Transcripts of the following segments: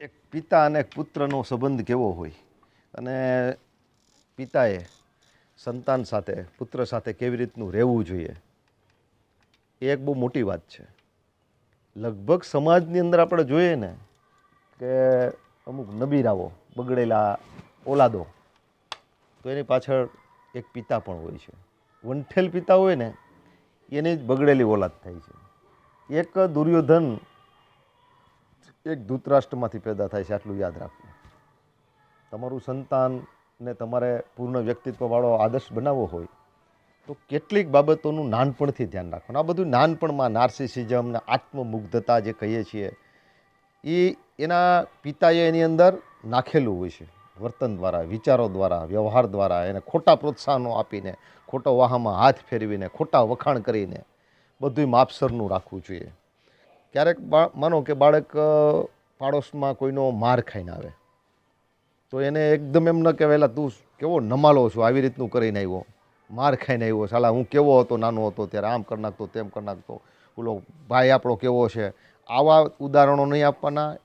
એક પિતા અને પુત્રનો સંબંધ કેવો હોય? અને પિતાએ સંતાન સાથે, પુત્ર સાથે કેવી રીતનું રહેવું જોઈએ? એ એક બહુ મોટી વાત છે. લગભગ સમાજની અંદર આપણે જોઈએ ને કે અમુક નબીરાઓ, બગડેલા ઓલાદો, તો એની પાછળ એક પિતા પણ હોય છે. વંઠેલ પિતા હોય ને, એની જ બગડેલી ઓલાદ થાય છે. એક દુર્યોધન એક ધૂતરાષ્ટ્રમાંથી પેદા થાય છે, આટલું યાદ રાખવું. તમારું સંતાનને તમારે પૂર્ણ વ્યક્તિત્વવાળો આદર્શ બનાવવો હોય, તો કેટલીક બાબતોનું નાનપણથી ધ્યાન રાખવાનું. આ બધું નાનપણમાં નાર્સિસિઝમ ને આત્મમુગ્ધતા જે કહીએ છીએ, એ એના પિતાએ એની અંદર નાખેલું હોય છે. વર્તન દ્વારા, વિચારો દ્વારા, વ્યવહાર દ્વારા એને ખોટા પ્રોત્સાહનો આપીને, ખોટો વાહમાં હાથ ફેરવીને, ખોટા વખાણ કરીને બધુંય માપસરનું રાખવું જોઈએ. ક્યારેક માનો કે બાળક પાડોશમાં કોઈનો માર ખાઈને આવે. તો એને એકદમ એમ ન કહેવાયેલા, તું કેવો નમાલો છો, આવી રીતનું કરીને આવ્યો. માર ખાઈને આવ્યો સાલા હું કેવો હતો, નાનો હતો ત્યારે, આમ કરી નાખતો, તેમ કરી નાખતો. ઓલો ભાઈ આપણો કેવો છે? આવા ઉદાહરણો નહીં આપવાના.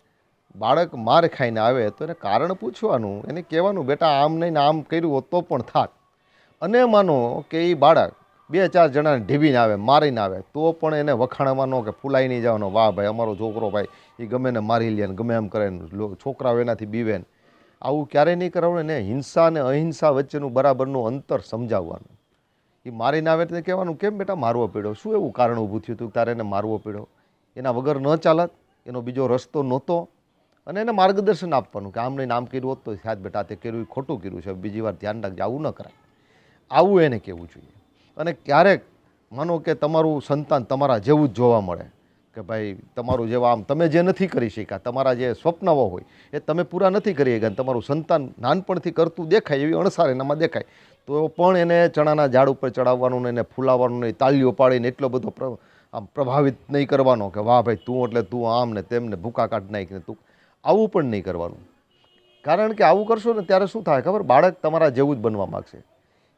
બાળક માર ખાઈને આવે, તો એને કારણ પૂછવાનું. એને કહેવાનું, બેટા, આમ નહીં ને આમ કર્યું હોત તો પણ થાત. અને માનો કે એ બાળક બે ચાર જણાને ઢીબીને આવે, મારીને આવે. તો પણ એને વખાણવાનો કે ફૂલાઈ નહીં જવાનો વાહ ભાઈ, અમારો છોકરો ભાઈ એ ગમે ને મારી લે ને ગમે એમ કરે ને છોકરાઓ એનાથી બીવે ને. આવું ક્યારેય નહીં કરવાનું ને હિંસા અને અહિંસા વચ્ચેનું બરાબરનું અંતર સમજાવવાનું. એ મારીને આવે એટલે કહેવાનું, કેમ બેટા મારવો પડ્યો? શું એવું કારણ ઊભું થયું હતું તારે એને મારવો પડ્યો? એના વગર ન ચાલત, એનો બીજો રસ્તો નહોતો. અને એને માર્ગદર્શન આપવાનું કે આમ નહીં નામ કર્યું હોત તો સાહેબ બેટા તે કર્યું ખોટું કર્યું છે, બીજી વાર ધ્યાન રાખજે, આવું ન કરાય. આવું એને કહેવું જોઈએ. અને ક્યારેક માનો કે તમારું સંતાન તમારા જેવું જ જોવા મળે કે ભાઈ, તમારું જેવા આમ તમે જે નથી કરી શક્યા, તમારા જે સ્વપ્નઓ હોય, એ તમે પૂરા નથી કરી શક્યા તમારું સંતાન નાનપણથી કરતું દેખાય એવી અણસાર એનામાં દેખાય. તો પણ એને ચણાના ઝાડ ઉપર ચડાવવાનું ને એને ફૂલાવવાનું નહીં તાળીઓ પાડીને એટલો બધો આમ પ્રભાવિત નહીં કરવાનો કે વાહ ભાઈ, તું એટલે તું આમ ને તેમને ભૂકા કાઢ નાખીને તું આવું પણ નહીં કરવાનું. કારણ કે આવું કરશો ને ત્યારે શું થાય ખબર? બાળક તમારા જેવું જ બનવા માગશે.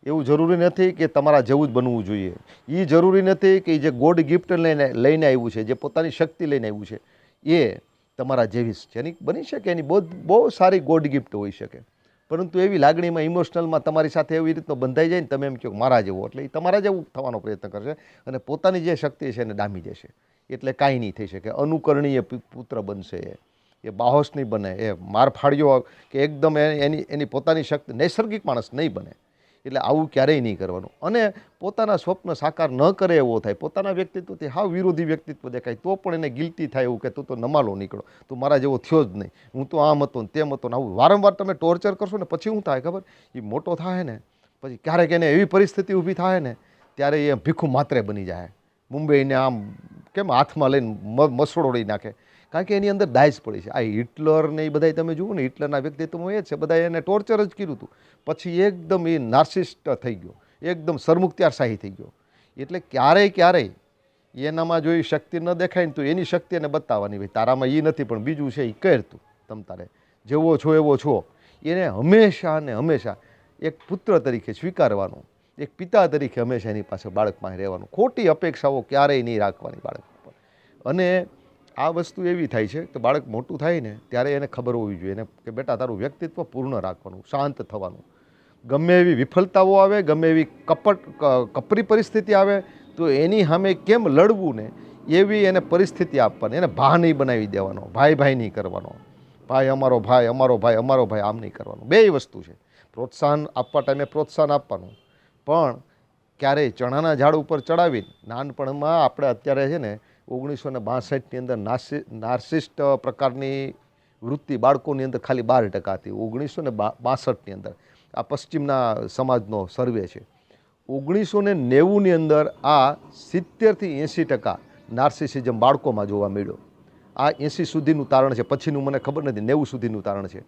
એવું જરૂરી નથી કે તમારા જેવું જ બનવું જોઈએ. એ જરૂરી નથી કે જે ગોડ ગિફ્ટ લઈને લઈને આવ્યું છે, જે પોતાની શક્તિ લઈને આવ્યું છે, એ તમારા જેવી જ છે. એની બની શકે, એની બહુ બહુ સારી ગોડ ગિફ્ટ હોઈ શકે. પરંતુ એવી લાગણીમાં, ઇમોશનલમાં તમારી સાથે એવી રીતનો બંધાઈ જાય ને તમે એમ કહો મારા જેવો, એટલે એ તમારા જેવું થવાનો પ્રયત્ન કરશે અને પોતાની જે શક્તિ છે એને ડામી જશે. એટલે કાંઈ નહીં થઈ શકે. અનુકરણીય પુત્ર બનશે એ. એ બાહોશ નહીં બને. એ માર કે એકદમ એની એની પોતાની શક્તિ, નૈસર્ગિક માણસ નહીં બને. એટલે આવું ક્યારેય નહીં કરવાનું. અને પોતાના સ્વપ્ન સાકાર ન કરે એવો થાય. પોતાના વ્યક્તિત્વથી હાવ વિરોધી વ્યક્તિત્વ દેખાય. તો પણ એને ગિલ્ટી થાય એવું કે તું તો નમાલો નીકળો. તું મારા જેવો થયો જ નહીં. હું તો આમ હતો ને તેમ હતો ને આવું. વારંવાર તમે ટોર્ચર કરશો ને પછી શું થાય ખબર? એ મોટો થાય ને, પછી ક્યારેક એને એવી પરિસ્થિતિ ઊભી થાય ને, ત્યારે એ ભીખું માત્રે બની જાય. મુંબઈને આમ કેમ હાથમાં લઈને મ- મસળોડી નાખે. કારણ કે એની અંદર દાયસ પડી છે. આ હિટલરને એ બધા તમે જુઓ ને, હિટલરના વ્યક્તિત્વમાં એ છે બધા એને ટોર્ચર જ કર્યું હતું. પછી એકદમ એ નાર્સિસ્ટ થઈ ગયો. એકદમ સરમુખત્યારશાહી થઈ ગયો. એટલે ક્યારેય ક્યારેય એનામાં જો એ શક્તિ ન દેખાય ને, તો એની શક્તિ એને બતાવવાની. ભાઈ, તારામાં એ નથી, પણ બીજું છે એ કરતું તમ તારે. જેવો છો એવો છો. એને હંમેશા ને હંમેશા એક પુત્ર તરીકે સ્વીકારવાનું, એક પિતા તરીકે હંમેશા એની પાસે બાળક પાસે રહેવાનું. ખોટી અપેક્ષાઓ ક્યારેય નહીં રાખવાની બાળક ઉપર અને આ વસ્તુ એવી થાય છે કે બાળક મોટું થાય ને ત્યારે એને ખબર હોવી જોઈએ. એને કે બેટા તારું વ્યક્તિત્વ પૂર્ણ રાખવાનું, શાંત થવાનું. ગમે એવી વિફલતાઓ આવે, ગમે એવી કપટ કપરી પરિસ્થિતિ આવે, તો એની સામે કેમ લડવું ને એવી એને પરિસ્થિતિ આપવાની. એને ભા નહીં બનાવી દેવાનો, ભાઈ ભાઈ નહીં કરવાનો. ભાઈ અમારો ભાઈ અમારો ભાઈ અમારો ભાઈ, આમ નહીં કરવાનું. બે વસ્તુ છે. પ્રોત્સાહન આપવા ટાઈમે પ્રોત્સાહન આપવાનું. પણ ક્યારેય ચણાના ઝાડ ઉપર ચડાવીને, નાનપણમાં આપણે અત્યારે છે ને ઓગણીસો ને બાસઠની અંદર નાસી, નાર્સિસ્ટ પ્રકારની વૃત્તિ બાળકોની અંદર ખાલી બાર ટકા હતી. ઓગણીસો ને બાસઠની અંદર. આ પશ્ચિમના સમાજનો સર્વે છે. ઓગણીસો ને નેવુંની અંદર આ સિત્તેરથી એંસી ટકા નાર્સિસિઝમ બાળકોમાં જોવા મળ્યો. આ એંસી સુધીનું તારણ છે. પછીનું મને ખબર નથી. નેવું સુધીનું તારણ છે.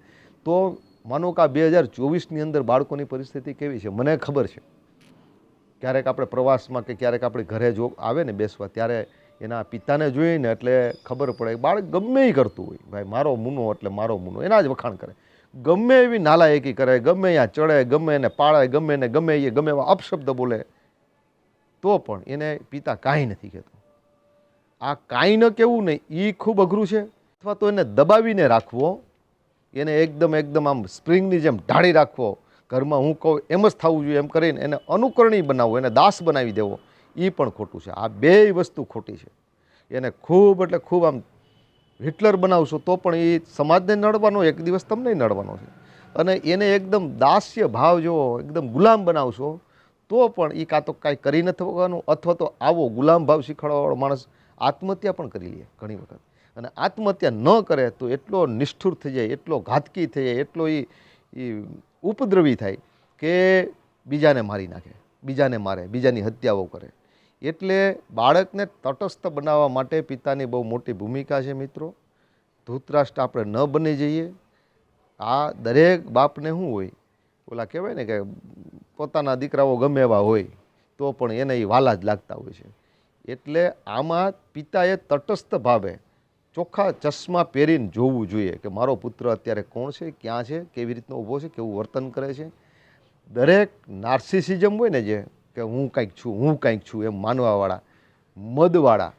તો માનો કે આ બે હજાર ચોવીસની અંદર બાળકોની પરિસ્થિતિ કેવી છે? મને ખબર છે. ક્યારેક આપણે પ્રવાસમાં કે ક્યારેક આપણે ઘરે જો, આવે ને બેસવા, ત્યારે એના પિતાને જોઈને એટલે ખબર પડે બાળક ગમે એ કરતું હોય. ભાઈ, મારો મુનો એટલે મારો મુનો. એના જ વખાણ કરે. ગમે એવી નાલાયકી કરે, ગમે ત્યાં ચડે, ગમે એને પાળે ગમે એને ગમે એ ગમે એવા અપશબ્દ બોલે, તો પણ એને પિતા કાંઈ નથી કહેતો. આ કાંઈ ન કહેવું નહીં એ ખૂબ અઘરું છે. અથવા તો એને દબાવીને રાખવો, એને એકદમ એકદમ આમ સ્પ્રિંગની જેમ ઢાળી રાખવો, ઘરમાં હું કહું એમ જ થવું જોઈએ એમ કરીને એને અનુકરણી બનાવવો, એને દાસ બનાવી દેવો. એ પણ ખોટું છે. આ બેય વસ્તુ ખોટી છે. એને ખૂબ, એટલે ખૂબ આમ હિટલર બનાવશો તો પણ એ સમાજને નડવાનો, એક દિવસ તમને નડવાનો છે. અને એને એકદમ દાસ્ય ભાવ જો એકદમ ગુલામ બનાવશો, તો પણ એ કાં તો કાંઈ કરી નથી શકવાનું, અથવા તો આવો ગુલામ ભાવ શીખવાડવાવાળો માણસ આત્મહત્યા પણ કરી લે ઘણી વખત. અને આત્મહત્યા ન કરે તો એટલો નિષ્ઠુર થઈ જાય, એટલો ઘાતકી થઈ જાય, એટલો એ ઉપદ્રવી થાય કે બીજાને મારી નાખે, બીજાને મારે, બીજાની હત્યાઓ કરે. એટલે બાળકને તટસ્થ બનાવવા માટે પિતાની બહુ મોટી ભૂમિકા છે મિત્રો. ધૂતરાષ્ટ્ર આપણે ન બની જઈએ. આ દરેક બાપને શું હોય? ઓલા કહેવાય ને કે પોતાના દીકરાઓ ગમે એવા હોય, તો પણ એને એ વાલા જ લાગતા હોય છે. એટલે આમાં પિતાએ તટસ્થ ભાવે ચોખ્ખા ચશ્મા પહેરીને જોવું જોઈએ કે મારો પુત્ર અત્યારે કોણ છે, ક્યાં છે, કેવી રીતનો ઊભો છે, કેવું વર્તન કરે છે. દરેક નાર્સિસિઝમ હોય ને જે કે હું કંઈક છું, હું કંઈક છું એમ માનવાવાળા, મદવાળા,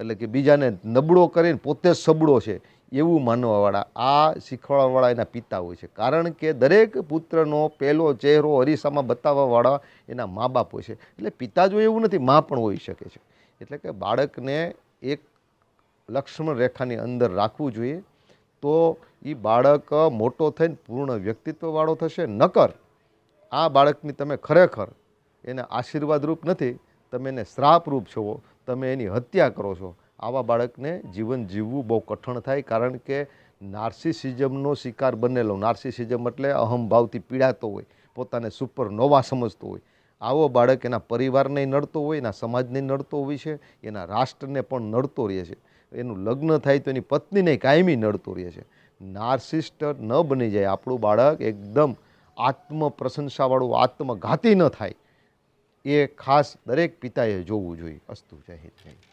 એટલે કે બીજાને નબળો કરીને પોતે સબળો છે એવું માનવાવાળા, આ શીખવાડવાવાળા એના પિતા હોય છે. કારણ કે દરેક પુત્રનો પહેલો ચહેરો અરીસામાં બતાવવાવાળા એના મા બાપ હોય છે. એટલે પિતા જો એવું નથી, મા પણ હોઈ શકે છે. એટલે કે બાળકને એક લક્ષ્મણ રેખાની અંદર રાખવું જોઈએ, તો એ બાળક મોટો થઈને પૂર્ણ વ્યક્તિત્વવાળો થશે. નકર આ બાળકની તમે ખરેખર એને આશીર્વાદરૂપ નથી, તમે એને શ્રાપરૂપ છો, તમે એની હત્યા કરો છો. આવા બાળકને જીવન જીવવું બહુ કઠણ થાય, કારણ કે નાર્સિસિઝમનો શિકાર બનેલો, નાર્સિસિઝમ એટલે અહમભાવથી પીડાતો હોય, પોતાને સુપર નોવા સમજતો હોય. આવો બાળક એના પરિવારને નડતો હોય, એના સમાજને નડતો હોય છે, એના રાષ્ટ્રને પણ નડતો રહે છે. એનું લગ્ન થાય તો એની પત્નીને કાયમી નડતો રહે છે. નાર્સિસ્ટ ન બની જાય, આપણું બાળક એકદમ આત્મ પ્રશંસાવાળું આત્મઘાતી ન થાય. એ ખાસ દરેક પિતાએ જોવું જોઈએ અસ્તુ જય હિન્દ જય.